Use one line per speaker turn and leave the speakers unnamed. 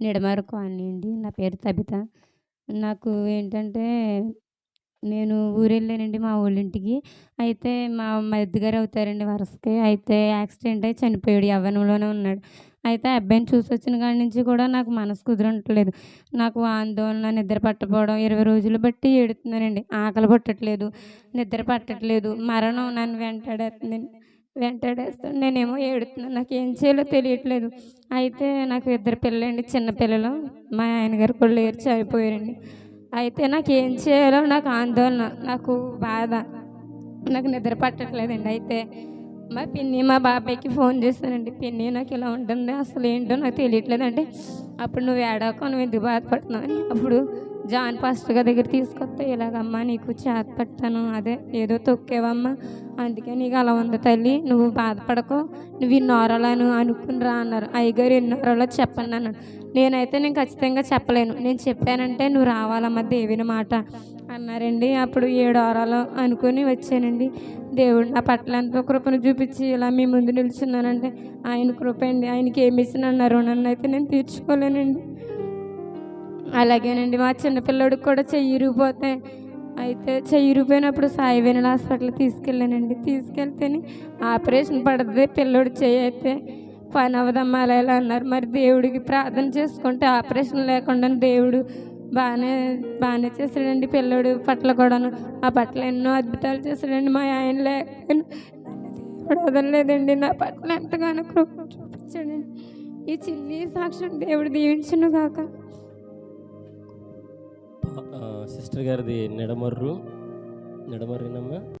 Nidamarru colony అండి. నా పేరు తబిత. నాకు ఏంటంటే, నేను ఊరెళ్ళానండి మా ఊళ్ళింటికి అయితే మా మరిదిగారు అవుతారండి వరుసకి అయితే యాక్సిడెంట్ అయి చనిపోయాడు. యవ్వనంలోనే ఉన్నాడు. అయితే అబ్బాయిని చూసి వచ్చిన కాడి నుంచి కూడా నాకు మనసు కుదరట్లేదు నాకు ఆందోళన, నిద్ర పట్టకపోవడం 20 రోజులు బట్టి ఏడుతున్నానండి. ఆకలి పట్టట్లేదు, నిద్ర పట్టట్లేదు. మరణం నన్ను వెంటాడేస్తుందండి వెంటాడేస్తుంది. నేనేమో ఏడుతున్నాను. నాకు ఏం చేయాలో తెలియట్లేదు. అయితే నాకు ఇద్దరు పిల్లలండి. చిన్నపిల్లలు మా ఆయన గారు కూడా లేరు చనిపోయారండి. అయితే నాకు ఏం చేయాలో నాకు ఆందోళన, నాకు బాధ. నాకు నిద్ర పట్టట్లేదండి. అయితే మా పిన్ని, మా బాబాయ్‌కి ఫోన్ చేశానండి. పిన్ని నాకు ఇలా ఉంటుంది. అసలు ఏంటో నాకు తెలియట్లేదండి అప్పుడు నువ్వు ఏడాకో నువ్వు ఎందుకు బాధపడుతున్నావు అని. అప్పుడు జాన్ పాస్టర్ గారి దగ్గర తీసుకొస్తే ఇలాగమ్మా నీకు చేత పట్టాను. అదే ఏదో తొక్కేవమ్మా అందుకే నీకు అలా ఉంది తల్లి. నువ్వు బాధపడకు. నువ్వు ఈ అనుకునిరా అనుకుని రా అన్నారు. అయ్యగారు ఎన్ని చెప్పండి అన్నాడు. నేనైతే నేను ఖచ్చితంగా చెప్పలేను. నేను చెప్పానంటే నువ్వు రావాలమ్మా దేవుని మాట అన్నారండి. అప్పుడు ఏడు వారాలు అనుకుని వచ్చానండి. దేవుడు నా పట్ల ఎంతో కృపను చూపించి ఇలా మీ ముందు నిలుచున్నానంటే ఆయన కృప అండి. ఆయనకి ఏమి ఇచ్చిన నా రుణాన్నయితే నేను తీర్చుకోలేనండి. అలాగేనండి మా చిన్నపిల్లోడికి కూడా చెయ్యి ఇరిగిపోతే అయితే చెయ్యి ఇరిగిపోయినప్పుడు సాయి వెన్నెల హాస్పిటల్ తీసుకెళ్ళానండి. తీసుకెళ్తేనే ఆపరేషన్ పడతది. పిల్లోడు చెయ్యి అయితే పని అవదమ్మా అలా ఎలా అన్నారు. మరి దేవుడికి ప్రార్థన చేసుకుంటే ఆపరేషన్ లేకుండా దేవుడు బాగానే బాగానే చేశాడండి పిల్లోడు పట్ల కూడాను. ఆ పట్ల ఎన్నో అద్భుతాలు చేశాడండి. మా ఆయన లేకపోయినా దేవుడు వదలలేదండి. నా పట్ల ఎంతగానో కృప చూపించాడండి. ఈ చిన్ని సాక్ష్యం దేవుడు దీవించును
కాక సిస్టర్ గారిది నిడమర్రు. నిడమర్రేనమ్మా?